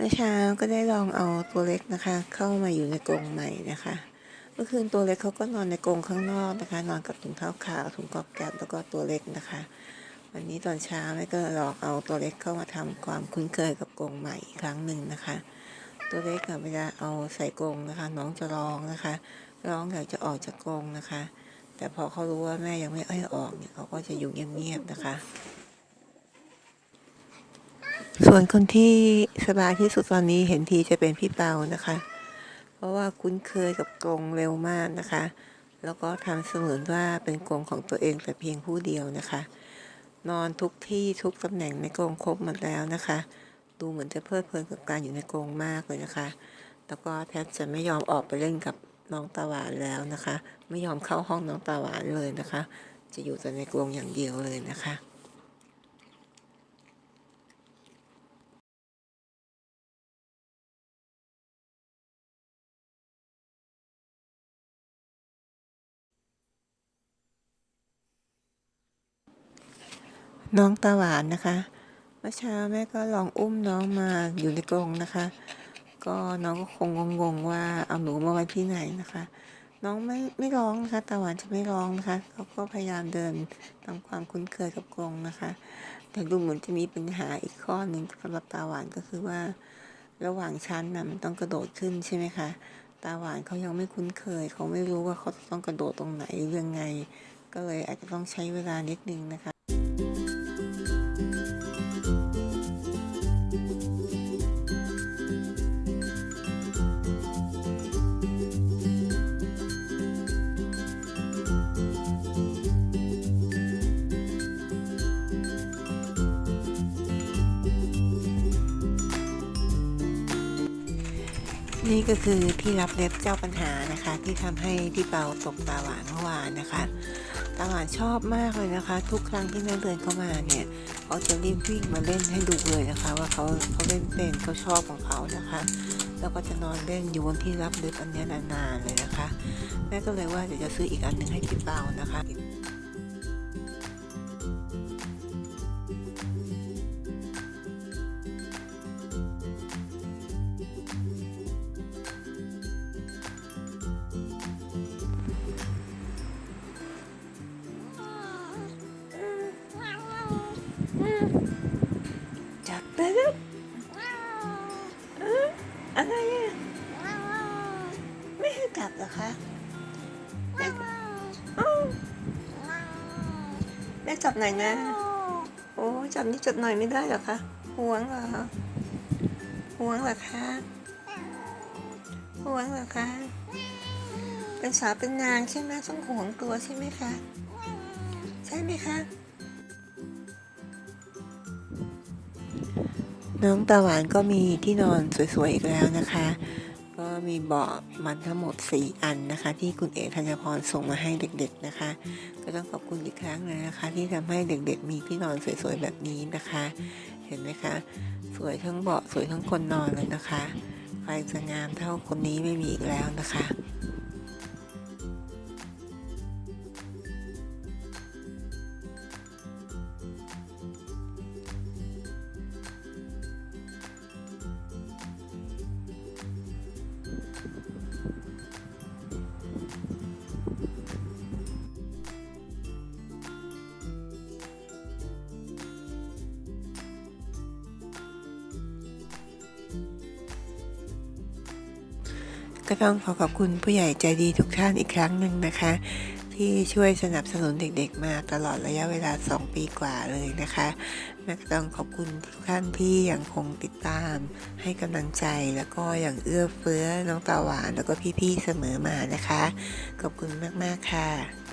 เมื่อเช้าก็ได้ลองเอาตัวเล็กนะคะ เข้ามาอยู่ในกรงใหม่นะคะเมื่อคืนตัวเล็กเขาก็นอนในกรงข้างนอกนะคะ นอนกับถุงเท้าขาวถุงกอบแกบแล้วก็ตัวเล็กนะคะ วันนี้ตอนเช้าแม่ก็ลองเอาตัวเล็กเข้ามาทำความคุ้นเคยกับกรงใหม่อีกครั้งหนึ่งนะคะ ตัวเล็กอะเวลาเอาใส่กรงนะคะ น้องจะร้องนะคะร้องอยากจะออกจากกรงนะคะ แต่พอเขารู้ว่าแม่ยังไม่ให้ออกเนี่ยเขาก็จะอยู่เงียบๆนะคะ ส่วนคนที่สบายที่สุดตอนนี้เห็นทีจะเป็นพี่เปานะคะ เพราะว่าคุ้นเคยกับกรงเร็วมากนะคะ แล้วก็ทำเสมือนว่าเป็นกรงของตัวเองแต่เพียงผู้เดียวนะคะ นอนทุกที่ทุกตำแหน่งในกรงครบหมดแล้วนะคะ ดูเหมือนจะเพลิดเพลินกับการอยู่ในกรงมากเลยนะคะ แล้วก็แทบจะไม่ยอมออกไปเล่นกับน้องตาหวานแล้วนะคะ ไม่ยอมเข้าห้องน้องตาหวานเลยนะคะ จะอยู่แต่ในกรงอย่างเดียวเลยนะคะ น้องตาหวานนะคะ เมื่อเช้าแม่ก็ลองอุ้มน้องมาอยู่ในกรงนะคะ ก็น้องก็คงงงๆว่าเอาหนูมาไว้ที่ไหนนะคะ น้องไม่ไม่ร้องนะคะตาหวานจะไม่ร้องนะคะเขาก็พยายามเดินทำความคุ้นเคยกับกรงนะคะ แต่ดูเหมือนจะมีปัญหาอีกข้อหนึ่งสำหรับตาหวานก็คือว่า ระหว่างชั้นน่ะมันต้องกระโดดขึ้นใช่ไหมคะตาหวานเขายังไม่คุ้นเคย เขาไม่รู้ว่าเขาต้องกระโดดตรงไหนยังไง ก็เลยอาจจะต้องใช้เวลานิดนึงนะคะ นี่ก็คือที่รับเล็บเจ้าปัญหานะคะ ที่ทำให้พี่เปาตกตาหวานเมื่อวานนะคะ ตาหวานชอบมากเลยนะคะ ทุกครั้งที่แม่เดินเข้ามาเนี่ยเขาจะรีบวิ่งมาเล่นให้ดูเลยนะคะ ว่าเขาเขาเล่นเป็นเขาชอบของเขานะคะ แล้วก็จะนอนเล่นอยู่บนที่รับเล็บอันนี้นานๆเลยนะคะ แม่ก็เลยว่าเดี๋ยวจะซื้ออีกอันหนึ่งให้พี่เปานะคะ จับไปแล้วเอ๊ะอะไรอะไม่ให้จับเหรอคะแม่อ้าวแม่จับหน่อยนะ โอ้จับนี่จับหน่อยไม่ได้เหรอคะห่วงเหรอห่วงเหรอคะห่วงเหรอคะ เป็นสาวเป็นนางใช่ไหมต้องห่วงตัวใช่ไหมคะ ใช่ไหมคะ น้องตาหวานก็มีที่นอนสวยๆอีกแล้วนะคะ ก็มีเบาะมันทั้งหมด 4 อันนะคะ ที่คุณเอกธัญพรส่งมาให้เด็กๆนะคะ ก็ต้องขอบคุณอีกครั้งเลยนะคะ ที่ทำให้เด็กๆ มีที่นอนสวยๆแบบนี้นะคะ เห็นไหมคะ สวยทั้งเบาะสวยทั้งคนนอนเลยนะคะใครจะงามเท่าคนนี้ไม่มีอีกแล้วนะคะ ก็ต้องขอขอบคุณผู้ใหญ่ใจดีทุกท่านอีกครั้งหนึ่งนะคะ ที่ช่วยสนับสนุนเด็กๆ มาตลอดระยะเวลา 2 ปีกว่าเลยนะคะแม่ก็ต้องขอบคุณทุกท่านที่ยังคงติดตาม ให้กำลังใจแล้วก็อย่างเอื้อเฟื้อน้องตาหวานแล้วก็พี่ๆเสมอมานะคะ ขอบคุณมากๆค่ะ